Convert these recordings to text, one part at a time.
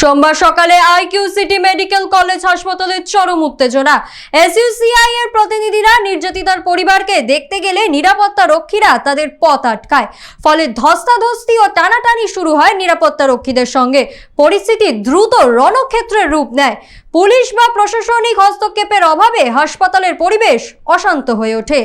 সোমবার সকালে IQ city medical college হাসপাতালে চরম উত্তেজনা। এসইউসিআই এর প্রতিনিধিরা নির্যাতিতার পরিবারকে দেখতে গেলে নিরাপত্তা রক্ষীরা তাদের পথ আটকায়। ফলে ধস্তাধস্তি ও টানাটানি শুরু হয় নিরাপত্তা রক্ষীদের সঙ্গে। পরিস্থিতি দ্রুত রণক্ষেত্রের রূপ নেয়। পুলিশ বা প্রশাসনিক হস্তক্ষেপের অভাবে হাসপাতালের পরিবেশ অশান্ত হয়ে ওঠে।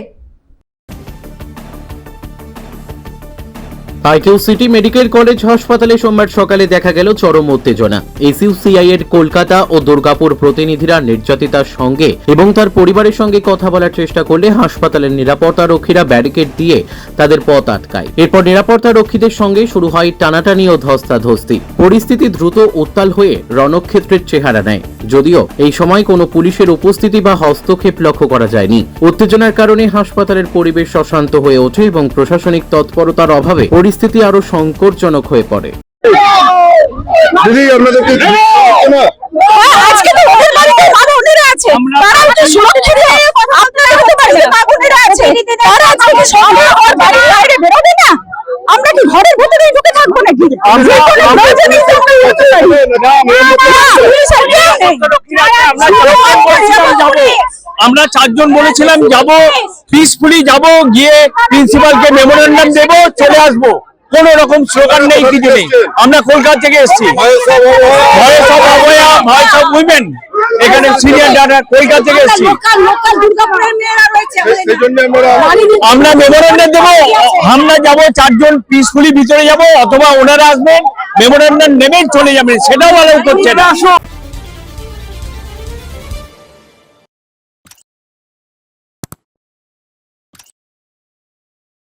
আইকিউ সিটি মেডিকেল কলেজ হাসপাতালে সোমবার সকালে দেখা গেল চরম উত্তেজনা। এসইউসিআই এর কলকাতা ও দুর্গাপুর প্রতিনিধিরা নির্যাতিতার সঙ্গে এবং তার পরিবারের সঙ্গে কথা বলার চেষ্টা করলে হাসপাতালের নিরাপত্তা রক্ষীরা ব্যারিকেড দিয়ে তাদের পথ আটকায়। এরপর নিরাপত্তা রক্ষীদের সঙ্গে শুরু হয় টানাটানি ও ধস্তাধস্তি। পরিস্থিতি দ্রুত উত্তাল হয়ে রণক্ষেত্রের চেহারা নেয়। যদিও এই সময় কোনো পুলিশের উপস্থিতি বা হস্তক্ষেপ লক্ষ্য করা যায়নি। উত্তেজনার কারণে হাসপাতালের পরিবেশ অশান্ত হয়ে ওঠে এবং প্রশাসনিক তৎপরতার অভাবে পরিস্থিতি আরও সংকটজনক হয়ে পড়ে দিদি আপনাদেরকে না আজকে তো ওদের বাড়িতে মা আছে তারা হচ্ছে সুরক্ষিত আপনারা হতে পারেন মা আছে তারা আজকে কি সবাই বাড়ির বাইরে বেরোবে না আমরা কি ঘরের ভিতরেই ঢুকে থাকব নাকি আমরা কোনো আর নেই। আমরা আমরা চারজন বলেছিলাম যাব পিসফুলি যাব গিয়ে প্রিন্সিপালকে মেমোরেন্ডাম দেব চলে আসব। কোন রকম স্লোগান নেই কিছু নেই। আমরা কলকাতা থেকে এসেছি। ভয়েস অফ অবয়া ভয়েস অফ উইমেন এখানে সিনিয়র ডাটা কলকাতা থেকে এসেছি। আমরা আমরা মেমোরেন্ডাম দেবো আমরা যাব চারজন পিসফুলি ভিতরে যাব অথবা ওনারা আসবেন মেমোরেন্ডাম নেবেন চলে যাবেন সেটাও অ্যালাউ করছে না।